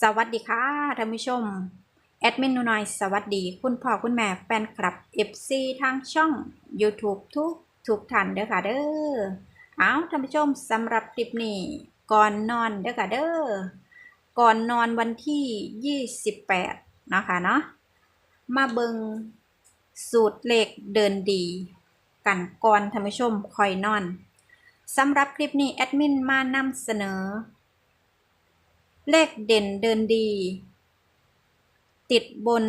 สวัสดีค่ะท่านผู้ชม แอดมินนูน้อยสวัสดี คุณพ่อคุณแม่แฟนคลับ FC ทางช่อง YouTube ทุกทุกท่านเด้อค่ะเด้อเอาท่านผู้ชมสำหรับคลิปนี้ ก่อนนอนเด้อค่ะเด้อก่อนนอนวันที่ 28นะคะเนาะมาเบิงสูตรเลขเดินดี กันก่อนท่านผู้ชมคอยนอนสำหรับคลิปนี้แอดมินมานำเสนอ เลขเด่นเดินดี ติดบน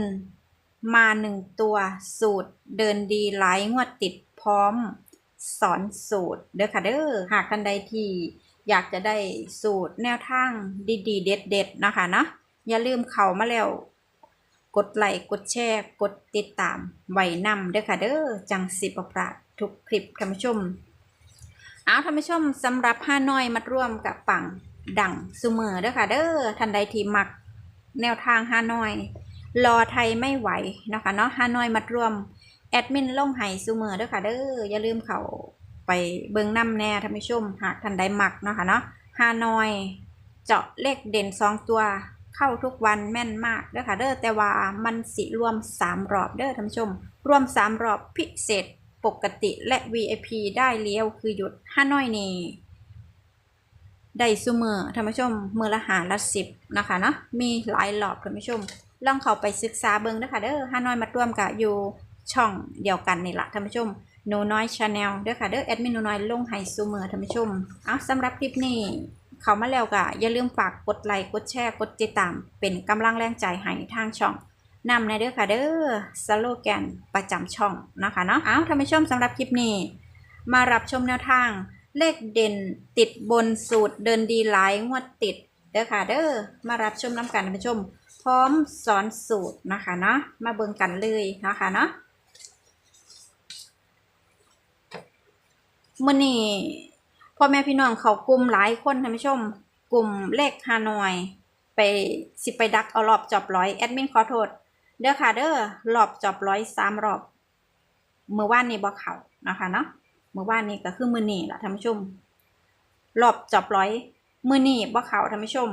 มาหนึ่งตัวสูตรเดินดีหลายงวดติดพร้อมสอนสูตรเด้อค่ะเด้อหากท่านใดที่อยากจะได้สูตรแนวทางดีๆ เด็ดๆนะคะเนาะอย่าลืมเข้ามาแล้ว กดไลค์กดแชร์กดติดตามไว้นำเด้อค่ะเด้อจังสิบประพลาทุกคลิปท่านผู้ชมเอาท่านผู้ชมสำหรับห้าน้อยมาร่วมกับปัง ดังสุเมอเด้อค่ะ เด้อท่านใดที่มักแนวทางห้านอย รอไทยไม่ไหวนะคะเนาะห้านอยมารวม แอดมินล่งไห้สุเมอเด้อค่ะ เด้ออย่าลืมเขาไปเบิ่งน้ำแน่ท่านผู้ชมหากท่านใดมักเนาะค่ะเนาะห้านอย เจาะเลขเด่นสองตัวเข้าทุกวันแม่นมากเด้อค่ะเด้อแต่ว่ามันสิรวมสามรอบเด้อท่านผู้ชม รวมสามรอบพิเศษปกติและ VIP ได้เลี้ยวคือหยุดห้าน้อยนี่ ได้ซุมือท่านผู้ชมเมื่อละหาละสิบนะคะเนาะมีหลายรอบท่านผู้ชมลองเข้าไปศึกษาเบิ่งเด้อค่ะเด้อห้านอยมาร่วมกับอยู่ช่องเดียวกันนี่แหละท่านผู้ชมหนูน้อยชาแนลเด้อค่ะเด้อแอดมินหนูน้อยลงให้ซุมือท่านผู้ชมเอาสำหรับคลิปนี้เข้ามาแล้วก็อย่าลืมฝากกดไลค์กดแชร์กดติดตาม เป็นกำลังแรงใจให้ทางช่องนำในเด้อค่ะเด้อสโลแกนประจำช่องนะคะเนาะเอาท่านผู้ชมสำหรับคลิปนี้ มารับชมแนวทาง เลขเด่นติดบนสูตรเดินดีหลายงวดติดเด้อค่ะเด้อมารับชมน้ำกันท่านผู้ชม พร้อมสอนสูตรนะคะเนาะมาเบิ่งกันเลยนะคะเนาะมื่อนี้พ่อแม่พี่น้องเขากลุ่มหลายคนท่านผู้ชม กลุ่มเลขฮานอย ไปสิไปดักเอารอบจอบร้อยแอดมินขอโทษเด้อค่ะเด้อรอบจอบร้อยสามรอบเมื่อวานนี้บ่เขานะคะเนาะ เมื่อวานนี้ก็คือมือหนีล่ะท่านผู้ชมรอบจอบร้อยมือหนี้บ่เขาท่านผู้ชม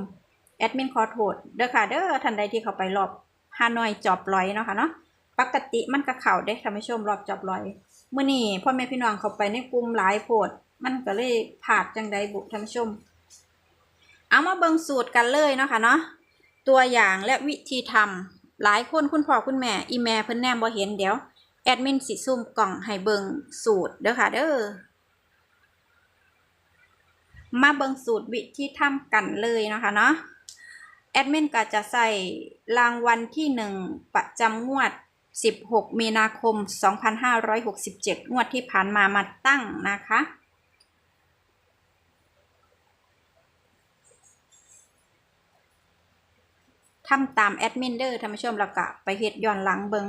แอดมินขอโทษเด้อค่ะเด้อท่านใดที่เขาไปรอบฮานอยจอบร้อยเนาะค่ะเนาะปกติมันก็เข่าเด้ท่านผู้ชมรอบจอบร้อยมื้อนี้พ่อแม่พี่น้องเขาไปในกลุ่มหลายโพดมันก็เลยผาดจังใดบุท่านผู้ชม เอามาเบิ่งสูตรกันเลยเนาะค่ะเนาะตัวอย่างและวิธีทำหลายคนคุณพ่อคุณแม่อีแม่เพิ่นแนมบ่เห็นเดี๋ยว แอดมินสิซูมกล่องให้เบิงสูตรเด้อค่ะเด้อมาเบิงสูตรวิธีทำกันเลยนะคะเนาะแอดมินก็จะใส่รางวัลที่หนึ่งประจำงวด 16 มีนาคม 2567 งวดที่ผ่านมามาตั้งนะคะทำตามแอดมินเดอร์ท่านผู้ชมแล้วก็ไปเฮ็ดย้อนหลังเบิง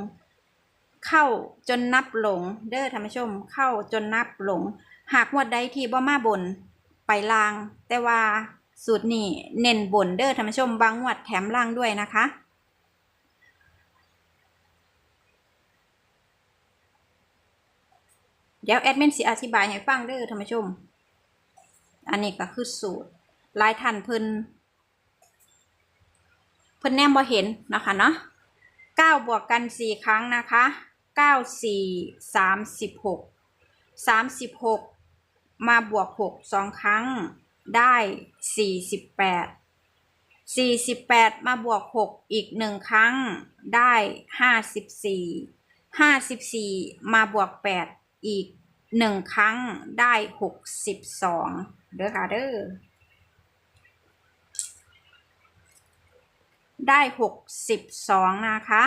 เข้าจนนับหลง เด้อท่านผู้ชม เข้าจนนับหลง หากงวดใดที่บ่มาบนไปลาง แต่ว่าสูตรนี้เน้นบนเด้อท่านผู้ชมบางงวดแถมล่างด้วยนะคะเดี๋ยวแอดมินสิอธิบายให้ฟังเด้อท่านผู้ชม อันนี้ก็คือสูตรลายท่านเพิ่นเพิ่นแนมบ่เห็นนะคะเนาะเก้าบวกกันสี่ครั้งนะคะ เก้าสี่สามสิบหกสามสิบหกมาบวกหกสองครั้งได้สี่สิบแปดสี่สิบแปดมาบวกหกอีกหนึ่งครั้งได้ห้าสิบสี่ห้าสิบสี่มาบวกแปดอีกหนึ่งครั้งได้หกสิบสองเด้อค่ะเด้อได้หกสิบสองนะคะ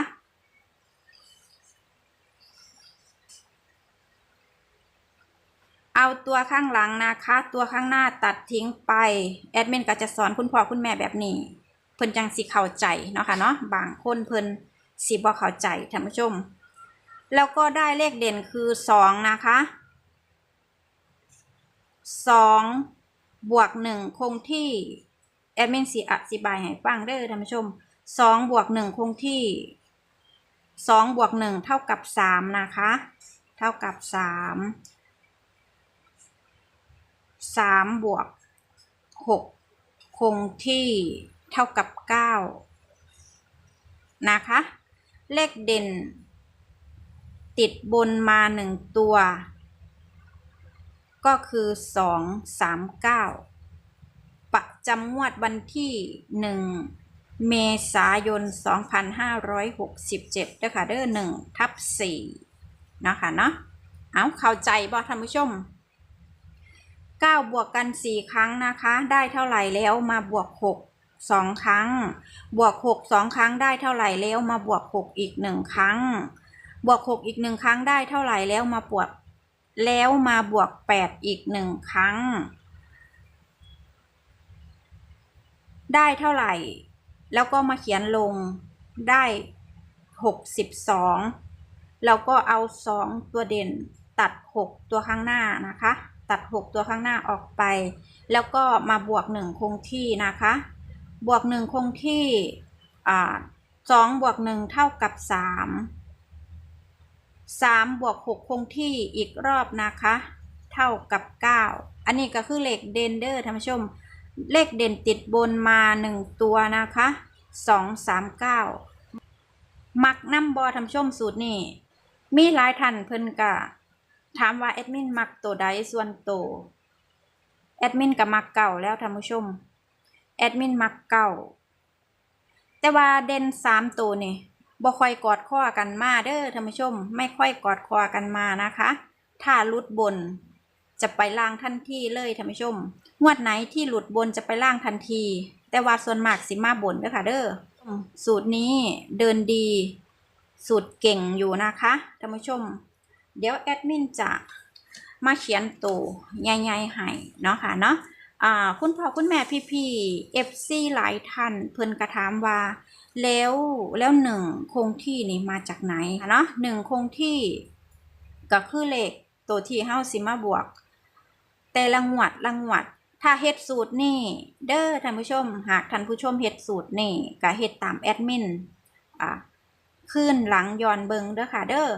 เอาตัวข้างหลังนะคะ ตัวข้างหน้าตัดทิ้งไป แอดมินก็จะสอนคุณพ่อคุณแม่แบบนี้ เพิ่นจังสิเข้าใจเนาะค่ะเนาะ บางคนเพิ่นสิบ่เข้าใจท่านผู้ชม แล้วก็ได้เลขเด่นคือสองนะคะสองบวกหนึ่งคงที่ แอดมินสิอธิบายให้ฟังเด้อท่านผู้ชมสองบวกหนึ่งคงที่สองบวกหนึ่งเท่ากับสามนะคะ เท่ากับสาม สามบวกหกคงที่เท่ากับเก้านะคะ เลขเด่น ติดบนมาหนึ่งตัว ก็คือสองสามเก้าประจำงวดวันที่หนึ่งเมษายน 2567ด้วยค่ะเด้อหนึ่งทับสี่นะคะเนาะเอาเข้าใจบ่ท่านผู้ชม 9 บวกกัน 4 ครั้งนะคะ ได้เท่าไหร่แล้วมาบวก 6 2 ครั้ง บวก 6 2 ครั้งได้เท่าไหร่แล้วมาบวก 6 อีก 1 ครั้ง บวก 6 อีก 1 ครั้งได้เท่าไหร่แล้วมาบวกแล้วมาบวก 8 อีก 1 ครั้ง ได้เท่าไหร่ แล้วก็มาเขียนลงได้ 62 แล้วก็เอา 2 ตัวเด่นตัด 6 ตัวข้างหน้านะคะ ตัด 6 ตัวข้างหน้าออกไป แล้วก็มาบวก 1 คงที่นะคะ บวก 1 คงที่สอ่า2บวก 1 เท่ากับ 3 3 บวก 6 คงที่อีกรอบนะคะ เท่ากับ 9 อันนี้ก็คือเลขเดนเดอร์ท่านผู้ชม เลขเด่นติดบนมา 1 ตัวนะคะ 2 3 9 มักน้ำบอทำชมสูตรนี่มีหลายท่านเพิ่นกะ ถามว่าแอดมินมักตัวใดส่วนโตวแอดมินก็มักเก่าแล้วท่านผู้ชมแอดมินมักเก่า แต่ว่าเด่นสามตัวนี่บ่ค่อยกอดข้อกันมาเด้อท่านผู้ชม ไม่ค่อยกอดคอกันมานะคะ ถ้าลุดบนจะไปล่างทันทีเลยท่านผู้ชม งวดไหนที่หลุดบนจะไปล่างทันที แต่ว่าส่วนมากสิมาบนเด้อค่ะเด้อสูตรนี้เดินดี สูตรเก่งอยู่นะคะท่านผู้ชม เดี๋ยวแอดมินจะมาเขียนตัวใหญ่ๆให้เนาะค่ะเนาะคุณพ่อคุณแม่พี่ๆ FC หลายท่านเพิ่นกระถามว่า แล้วแล้วหนึ่งคงที่นี่มาจากไหนเนาะหนึ่งคงที่ก็คือเลขตัวที่เฮาสิมาบวก แต่ละงวดละงวด ถ้าเฮ็ดสูตรนี่ เด้อท่านผู้ชม หากท่านผู้ชมเฮ็ดสูตรนี่ก็เฮ็ดตามแอดมินอ่าขึ้นหลังย้อนเบิงเด้อค่ะเด้อ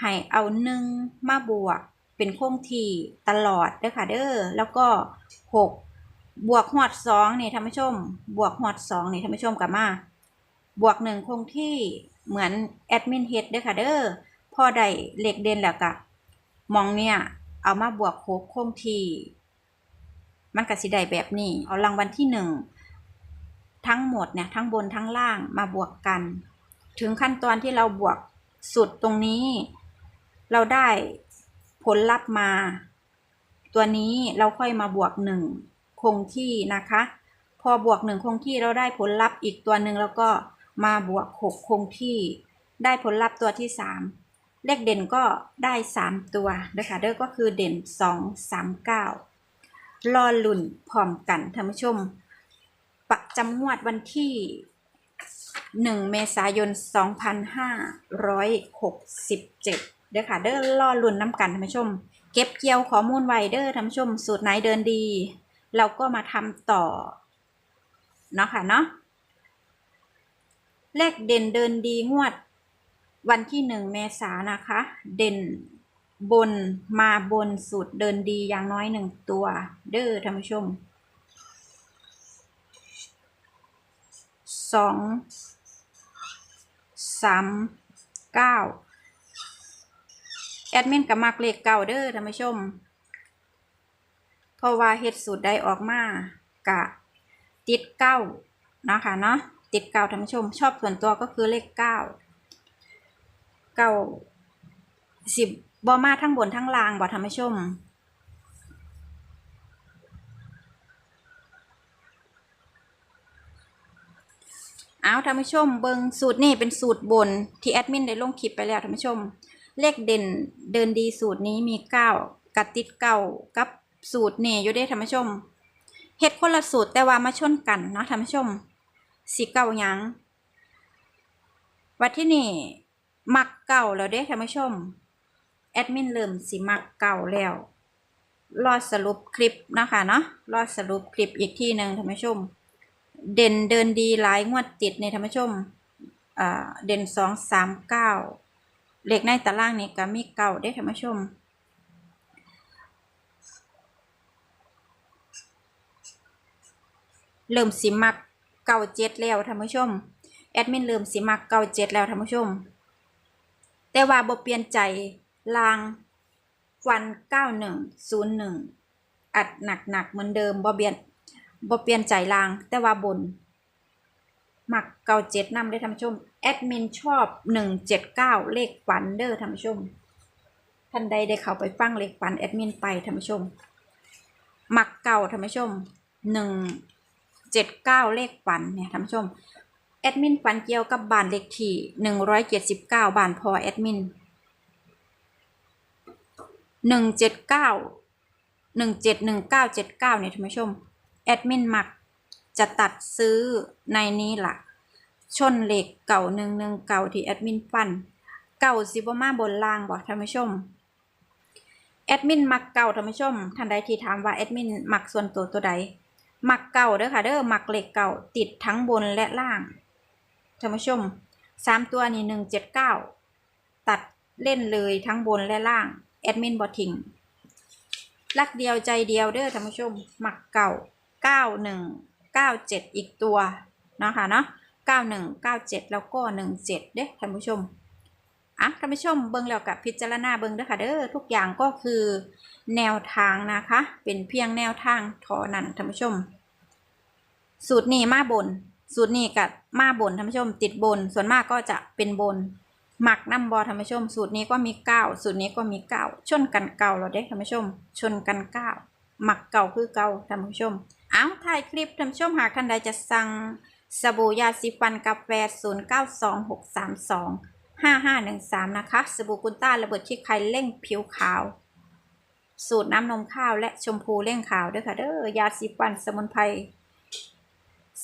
ให้เอาหนึ่งมาบวกเป็นคงที่ตลอดเด้อค่ะเด้อแล้วก็หกบวกหอดสองนี่ท่านผู้ชม บวกหอดสองนี่ท่านผู้ชมกลับมา บวกหนึ่งคงที่เหมือนแอดมินเฮดเด้อค่ะเด้อพอได้เลขเด่นแล้วก็มองเนี่ย เอามาบวกหกคงที่มันกสิได้แบบนี้ เอารางวัลที่หนึ่งทั้งหมดเนี่ยทั้งบนทั้งล่างมาบวกกัน ถึงขั้นตอนที่เราบวกสุดตรงนี้ เราได้ผลลัพธ์มา ตัวนี้เราค่อยมาบวกหนึ่งคงที่นะคะ พอบวกหนึ่งคงที่เราได้ผลลัพธ์อีกตัวหนึ่งแล้วก็มาบวกหกคงที่ ได้ผลลัพธ์ตัวที่สามเลขเด่นก็ได้สามตัวนะคะเด้อก็คือเด่นสองสามเก้ารอลุ่นพร้อมกันท่านผู้ชม ประจำงวดวันที่ 1 เมษายน 2567 เด้อค่ะเด้อล่อลุ่นน้ำกันท่านผู้ชม เก็บเกี่ยวข้อมูลไว้เด้อท่านผู้ชม สูตรไหนเดินดี เราก็มาทำต่อเนาะค่ะเนาะเลขเด่นเดินดีงวด วันที่1เมษานนะคะ เด่นบนมาบนสูตรเดินดีอย่างน้อยหนึ่งตัว เด้อท่านผู้ชมสองสามเก้า แอดมินกับมักเลขเก่าเด้อท่านผู้ชม เพราะว่าเฮ็ดสูตรได้ออกมากะติดเก้านะคะเนาะติดเก้าท่านผู้ชม ชอบส่วนตัวก็คือเลขเก้าเก้าสิบบอมาทั้งบนทั้งล่างบ่ท่านผู้ชมเอาท่านผู้ชมเบิงสูตรนี่เป็นสูตรบนที่แอดมินได้ลงคลิปไปแล้วท่านผู้ชม เลขเด่นเดินดีสูตรนี้มีเก้ากับติดเก้ากับสูตรเนี่อยู่ได้ท่านผู้ชมเฮ็ดคนละสูตรแต่ว่ามาชนกันเนาะท่านผู้ชมสีเก้ายังวัดที่นี่มักเก่าแล้วเด้ท่านผู้ชมแอดมินเริ่มสิมักเก่าแล้วรอสรุปคลิปนะคะเนาะรอสรุปคลิปอีกที่หนึ่งท่านผู้ชม เด่นเดินดีหลายงวดติดในท่านผู้ชมเด่นสองสามเก้า เลขในตารางนี้ก็มีเก่าได้ท่านผู้ชม เริ่มสิมักเก่าเจ็ดแล้วท่านผู้ชม แอดมินลืมสิมักเก่าเจ็ดแล้วท่านผู้ชม แต่ว่าบ่เปลี่ยนใจลางฟันเก้าหนึ่งศูนย์หนึ่งอัดหนักหนักๆเหมือนเดิมบ่เปลี่ยนบ่เปลี่ยนใจลางแต่ว่าบน มักเก่าเจ็ดนำได้ท่านผู้ชม แอดมินชอบหนึ่งเจ็ดเก้าเลขฝันเด้อท่านผู้ชม ท่านใดได้เข้าไปฟังเลขฝันแอดมินไปท่านผู้ชมมักเก่าท่านผู้ชมหนึ่งเจ็ดเก้าเลขฝันเนี่ยท่านผู้ชม แอดมินฝันเกี่ยวกับบ้านเลขที่หนึ่งร้อยเจ็ดสิบเก้าบ้านพอแอดมินหนึ่งเจ็ดเก้าหนึ่งเจ็ดหนึ่งเก้าเจ็ดเก้าเนี่ยท่านผู้ชม แอดมินมัก จะตัดซื้อในนี้ล่ะ ชนเหล็กเก่าหนึ่งหนึ่งเก่าที่แอดมินฟันเก่าสิบมาบนล่างบอกท่านผู้ชมแอดมินมักเก่าท่านผู้ชมท่านใดที่ถามว่าแอดมินมักส่วนตัวตัวใดมักเก่าเด้อค่ะเด้อมักเหล็กเก่าติดทั้งบนและล่างท่านผู้ชมสามตัวนี่หนึ่งเจ็ดเก้าตัดเล่นเลยทั้งบนและล่างแอดมินบอทิงลักเดียวใจเดียวเด้อท่านผู้ชม มักเก่าเก้าหนึ่ง เก้าเจ็ดอีกตัวนะคะเนาะเก้าหนึ่งเก้าเจ็ดแล้วก็หนึ่งเจ็ดเด้อท่านผู้ชมอะท่านผู้ชมเบิ่งแล้วกับพิจารณาเบิ่งเด้อค่ะเด้อทุกอย่างก็คือแนวทางนะคะ เป็นเพียงแนวทางท่านั้นท่านผู้ชม สูตรนี้มาบน สูตรนี้กับมาบนท่านผู้ชม ติดบน ส่วนมากก็จะเป็นบนหมักน้ำบอท่านผู้ชม สูตรนี้ก็มีเก้าสูตรนี้ก็มีเก้าชนกันเก่าเราได้ท่านผู้ชม ชนกันเก้าหมักเก่าคือเก่าท่านผู้ชม เอาถ่ายคลิปท่านผู้ชมหากท่านใดจะสั่งสบู่ยาสีฟันกาแฟ 092632 5513 นะคะ สบู่กุนต้าระเบิดที่ใครเร่งผิวขาว สูตรน้ำนมข้าวและชมพูเร่งขาวด้วยค่ะเด้อยาสีฟันสมุนไพร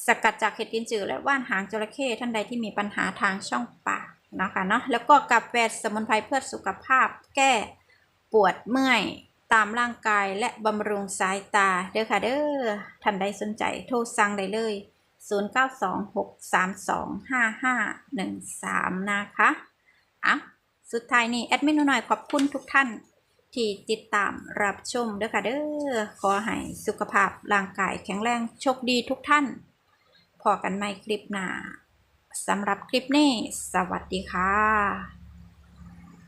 สกัดจากเห็ดกินจืดและว่านหางจระเข้ท่านใดที่มีปัญหาทางช่องปากนะคะเนาะแล้วก็กาแฟสมุนไพรเพื่อสุขภาพแก้ปวดเมื่อย ตามร่างกายและบำรุงสายตาเด้อค่ะเด้อท่านใดสนใจโทรสั่งได้เลย 0926325513 นะคะอะสุดท้ายนี้แอดมินหน่อยขอบคุณทุกท่านที่ติดตามรับชมเด้อค่ะเด้อขอให้สุขภาพร่างกายแข็งแรงโชคดีทุกท่าน พอกันใหม่คลิปหน้าสำหรับคลิปนี้ สวัสดีค่ะ